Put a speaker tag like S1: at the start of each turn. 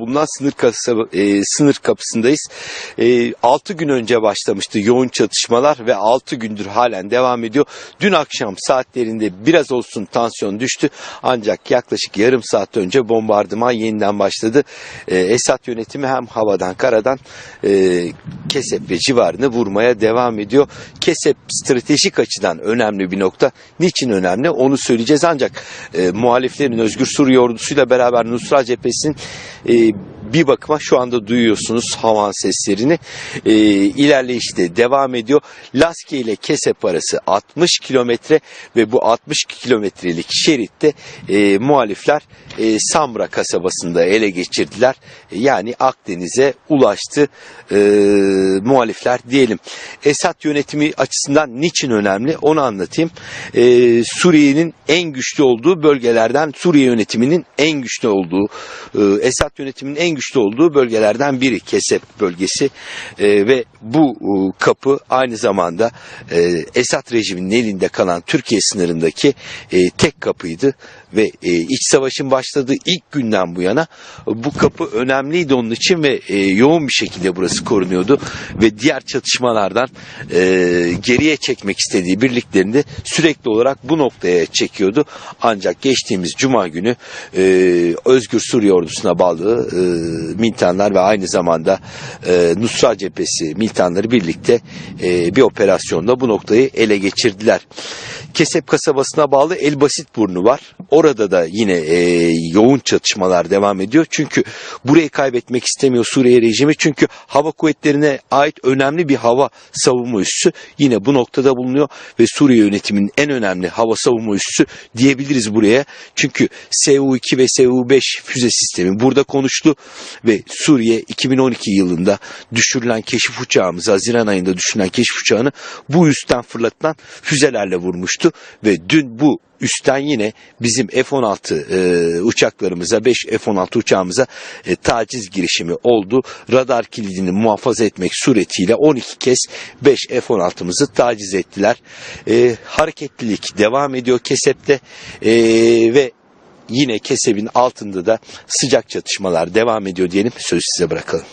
S1: bulunan sınır, kasaba, e, sınır kapısındayız. E, 6 gün önce başlamıştı yoğun çatışmalar ve 6 gündür halen devam ediyor. Dün akşam saatlerinde biraz olsun tansiyon düştü ancak yaklaşık yarım saat önce bombardıman yeniden başladı. E, Esad yönetimi hem havadan karadan e, Kesep ve civarını vurmaya devam ediyor. Kesep stratejik açıdan önemli bir nokta. Niçin önemli onu söyleyeceğiz ancak e, muhaliflerin Özgür Suriye ordusuyla beraber Nusra cephesinin e, big bir bakıma şu anda duyuyorsunuz havan seslerini. E, ilerleyişte devam ediyor. Laski ile Kesep arası 60 kilometre ve bu 60 kilometrelik şeritte e, muhalifler e, Samra kasabasında ele geçirdiler. E, yani Akdeniz'e ulaştı e, muhalifler diyelim. Esad yönetimi açısından niçin önemli onu anlatayım. E, Suriye'nin en güçlü olduğu bölgelerden Suriye yönetiminin en güçlü olduğu e, Esad yönetiminin en güçlü olduğu bölgelerden biri Kesep bölgesi. E, ve bu e, kapı aynı zamanda e, Esad rejiminin elinde kalan Türkiye sınırındaki e, tek kapıydı. Ve e, iç savaşın başladığı ilk günden bu yana e, bu kapı önemliydi onun için ve e, yoğun bir şekilde burası korunuyordu. Ve diğer çatışmalardan e, geriye çekmek istediği birliklerini sürekli olarak bu noktaya çekiyordu. Ancak geçtiğimiz cuma günü e, Özgür Suriye ordusuna bağlı e, militanlar ve aynı zamanda e, Nusra cephesi militanları birlikte e, bir operasyonda bu noktayı ele geçirdiler. Kesep kasabasına bağlı Elbasit burnu var. Orada da yine e, yoğun çatışmalar devam ediyor. Çünkü burayı kaybetmek istemiyor Suriye rejimi. Çünkü hava kuvvetlerine ait önemli bir hava savunma üssü yine bu noktada bulunuyor ve Suriye yönetiminin en önemli hava savunma üssü diyebiliriz buraya. Çünkü Su-2 ve Su-5 füze sistemi burada konuştu ve Suriye 2012 yılında düşürülen keşif uçağımız Haziran ayında düşürülen keşif uçağını bu üstten fırlatılan füzelerle vurmuştu ve dün bu üstten yine bizim F-16 e, uçaklarımıza 5 F-16 uçağımıza e, taciz girişimi oldu. Radar kilidini muhafaza etmek suretiyle 12 kez 5 F-16'mızı taciz ettiler. E, hareketlilik devam ediyor Kesep'te e, ve yine Kesep'in altında da sıcak çatışmalar devam ediyor diyelim. Sözü size bırakalım.